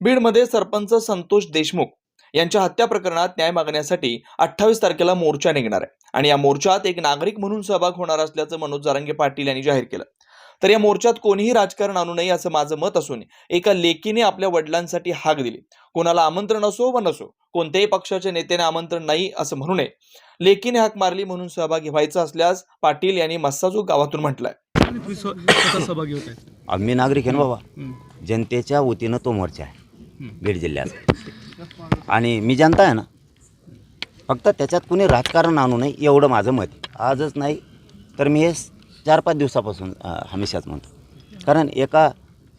बीडमध्ये सरपंच संतोष देशमुख यांच्या हत्या प्रकरणात न्याय मागण्यासाठी अठ्ठावीस तारखेला मोर्चा निघणार आहे. आणि या मोर्चात एक नागरिक म्हणून सहभाग होणार असल्याचं मनोज जारंगे पाटील यांनी जाहीर केलं. तर या मोर्चात कोणीही राजकारण आणू नये असं माझं मत असून एका लेकीने आपल्या वडिलांसाठी हाक दिली. कोणाला आमंत्रण असो व नसो कोणत्याही पक्षाच्या नेत्याने आमंत्रण नाही असं म्हणू नये. लेकीने हाक मारली म्हणून सहभागी व्हायचं असल्यास पाटील यांनी मस्साजू गावातून म्हटलंय. आम्ही नागरिक आहे ना बाबा. जनतेच्या वतीनं तो मोर्चा आहे. बीड जिल्ह्यात. आणि मी जनता आहे ना फक्त त्याच्यात कुणी राजकारण आणू नये एवढं माझं मत आजच नाही तर मी हे चार पाच दिवसापासून हमेशाच म्हणतो. कारण एका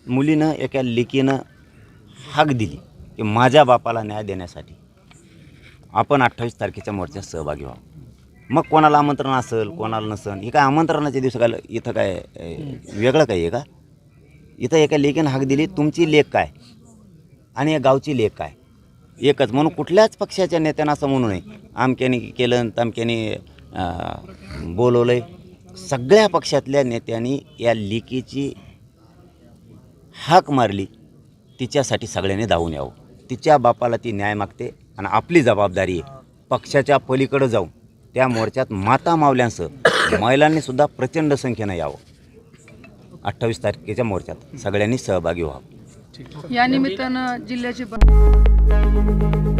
मुलीनं एका लेकीनं हाक दिली की माझ्या बापाला न्याय देण्यासाठी आपण अठ्ठावीस तारखेच्या मोर्चात सहभागी व्हावं. मग कोणाला आमंत्रण असेल कोणाला नसेल हे काय आमंत्रणाच्या दिवस काय इथं काय वेगळं काही आहे का? इथं एका लेकीनं हाक दिली तुमची लेख काय? आणि या गावची लेख काय एकच म्हणून कुठल्याच पक्षाच्या नेत्यांना असं म्हणू नये. आमक्याने केलं आणि तमक्याने बोलवलं आहे सगळ्या पक्षातल्या नेत्यांनी या लेकीची हाक मारली. तिच्यासाठी सगळ्यांनी धावून यावं. तिच्या बापाला ती न्याय मागते आणि आपली जबाबदारी आहे. पक्षाच्या पलीकडं जाऊन त्या मोर्चात माता मावल्यांसह महिलांनीसुद्धा प्रचंड संख्येनं यावं. अठ्ठावीस तारखेच्या मोर्चात सगळ्यांनी सहभागी व्हावं. या निमित्तानं जिल्ह्याचे ब-